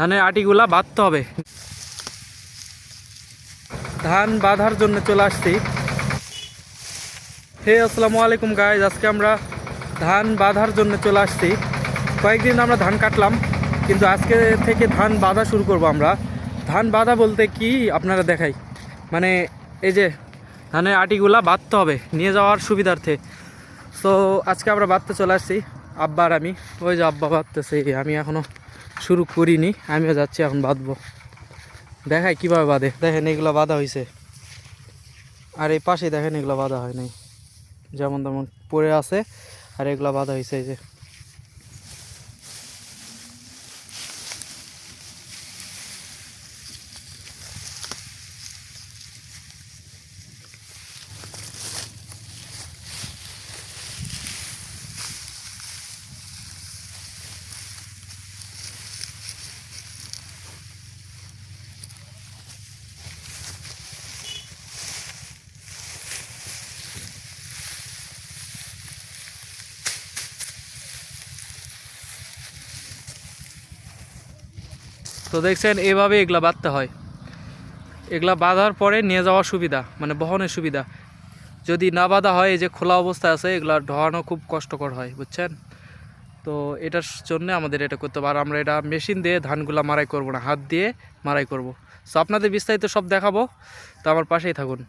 ধানের আটিগুলা বাঁধতে হবে। ধান বাঁধার জন্য চলে আসছি। হে, আসসালামু আলাইকুম গাইজ আজকে আমরা ধান বাঁধার জন্য চলে আসছি। কয়েকদিন আমরা ধান কাটলাম, কিন্তু আজকে থেকে ধান বাঁধা শুরু করব আমরা। ধান বাঁধা বলতে কি, আপনারা দেখাই। মানে এই যে ধানের আটিগুলা বাঁধতে হবে, নিয়ে যাওয়ার সুবিধার্থে। তো আজকে আমরা বাঁধতে চলে আসছি। আব্বার আমি, ওই যে আব্বা বাঁধতেছে, আমি এখনও শুরু করিনি, আমিও যাচ্ছি, এখন বাঁধবো। দেখায় কীভাবে বাঁধে। দেখেন, এগুলো বাঁধা হয়েছে আর এই পাশে দেখেন, এগুলো বাঁধা হয় নাই। যেমন তেমন পড়ে আছে, আর এগুলো বাঁধা হয়েছে এই যে। তো দেখছেন, এভাবে এগুলা বাঁধতে হয়। এগুলা বাঁধার পরে নিয়ে যাওয়ার সুবিধা মানে বহনের সুবিধা। যদি না বাঁধা হয়, এই যে খোলা অবস্থায় আছে, এগুলা ঢোয়ানো খুব কষ্টকর হয়, বুঝছেন? তো এটার জন্য আমাদের এটা করতে হবে। আর আমরা এটা মেশিন দিয়ে ধানগুলো মারাই করব না, হাত দিয়ে মারাই করব। তো আপনাদের বিস্তারিত সব দেখাবো। তো আমার পাশেই থাকুন।